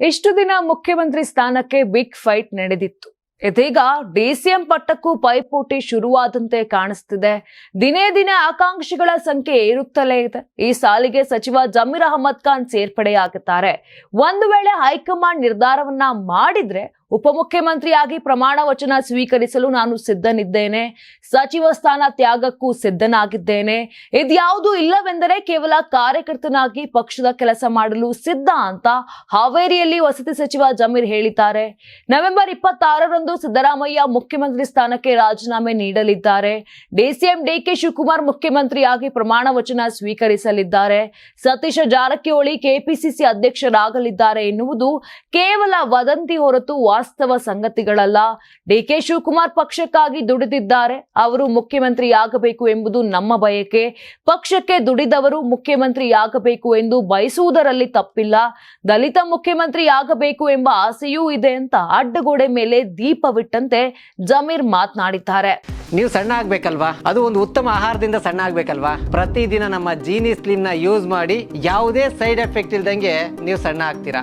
ಇಷ್ಟು ದಿನ ಮುಖ್ಯಮಂತ್ರಿ ಸ್ಥಾನಕ್ಕೆ ಬಿಗ್ ಫೈಟ್ ನಡೆದಿತ್ತು. ಇದೀಗ ಡಿಸಿಎಂ ಪಟ್ಟಕ್ಕೂ ಪೈಪೋಟಿ ಶುರುವಾದಂತೆ ಕಾಣಿಸ್ತಿದೆ. ದಿನೇ ದಿನೇ ಆಕಾಂಕ್ಷಿಗಳ ಸಂಖ್ಯೆ ಏರುತ್ತಲೇ ಇದೆ. ಈ ಸಾಲಿಗೆ ಸಚಿವ ಜಮೀರ್ ಅಹಮದ್ ಖಾನ್ ಸೇರ್ಪಡೆಯಾಗುತ್ತಾರೆ. ಒಂದು ವೇಳೆ ಹೈಕಮಾಂಡ್ ನಿರ್ಧಾರವನ್ನ ಮಾಡಿದ್ರೆ ಉಪಮುಖ್ಯಮಂತ್ರಿಯಾಗಿ ಪ್ರಮಾಣ ವಚನ ಸ್ವೀಕರಿಸಲು ನಾನು ಸಿದ್ಧನಿದ್ದೇನೆ. ಸಚಿವ ಸ್ಥಾನ ತ್ಯಾಗಕ್ಕೂ ಸಿದ್ಧನಾಗಿದ್ದೇನೆ. ಇದ್ಯಾವುದು ಇಲ್ಲವೆಂದರೆ ಕೇವಲ ಕಾರ್ಯಕರ್ತನಾಗಿ ಪಕ್ಷದ ಕೆಲಸ ಮಾಡಲು ಸಿದ್ಧ ಅಂತ ಹಾವೇರಿಯಲ್ಲಿ ವಸತಿ ಸಚಿವ ಜಮೀರ್ ಹೇಳಿದ್ದಾರೆ. ನವೆಂಬರ್ ಇಪ್ಪತ್ತಾರರಂದು ಸಿದ್ದರಾಮಯ್ಯ ಮುಖ್ಯಮಂತ್ರಿ ಸ್ಥಾನಕ್ಕೆ ರಾಜೀನಾಮೆ ನೀಡಲಿದ್ದಾರೆ. ಡಿಸಿಎಂ ಡಿಕೆ ಶಿವಕುಮಾರ್ ಮುಖ್ಯಮಂತ್ರಿಯಾಗಿ ಪ್ರಮಾಣ ವಚನ ಸ್ವೀಕರಿಸಲಿದ್ದಾರೆ. ಸತೀಶ ಜಾರಕಿಹೊಳಿ ಕೆಪಿಸಿಸಿ ಅಧ್ಯಕ್ಷರಾಗಲಿದ್ದಾರೆ ಎನ್ನುವುದು ಕೇವಲ ವದಂತಿ ಹೊರತು ವಾಸ್ತವ ಸಂಗತಿಗಳಲ್ಲ. ಡಿಕೆ ಶಿವಕುಮಾರ್ ಪಕ್ಷಕ್ಕಾಗಿ ದುಡಿದಿದ್ದಾರೆ. ಅವರು ಮುಖ್ಯಮಂತ್ರಿಯಾಗಬೇಕು ಎಂಬುದು ನಮ್ಮ ಬಯಕೆ. ಪಕ್ಷಕ್ಕೆ ದುಡಿದವರು ಮುಖ್ಯಮಂತ್ರಿಯಾಗಬೇಕು ಎಂದು ಬಯಸುವುದರಲ್ಲಿ ತಪ್ಪಿಲ್ಲ. ದಲಿತ ಮುಖ್ಯಮಂತ್ರಿಯಾಗಬೇಕು ಎಂಬ ಆಸೆಯೂ ಇದೆ ಅಂತ ಅಡ್ಡಗೋಡೆ ಮೇಲೆ ದೀಪವಿಟ್ಟಂತೆ ಜಮೀರ್ ಮಾತನಾಡಿದ್ದಾರೆ. ನೀವು ಸಣ್ಣ ಆಗ್ಬೇಕಲ್ವಾ? ಅದು ಒಂದು ಉತ್ತಮ ಆಹಾರದಿಂದ ಸಣ್ಣ ಆಗ್ಬೇಕಲ್ವಾ? ಪ್ರತಿದಿನ ನಮ್ಮ ಜೀನಿ ಸ್ಲಿಮ್ನ ಯೂಸ್ ಮಾಡಿ ಯಾವುದೇ ಸೈಡ್ ಎಫೆಕ್ಟ್ ಇಲ್ದಂಗೆ ನೀವು ಸಣ್ಣ ಆಗ್ತೀರಾ?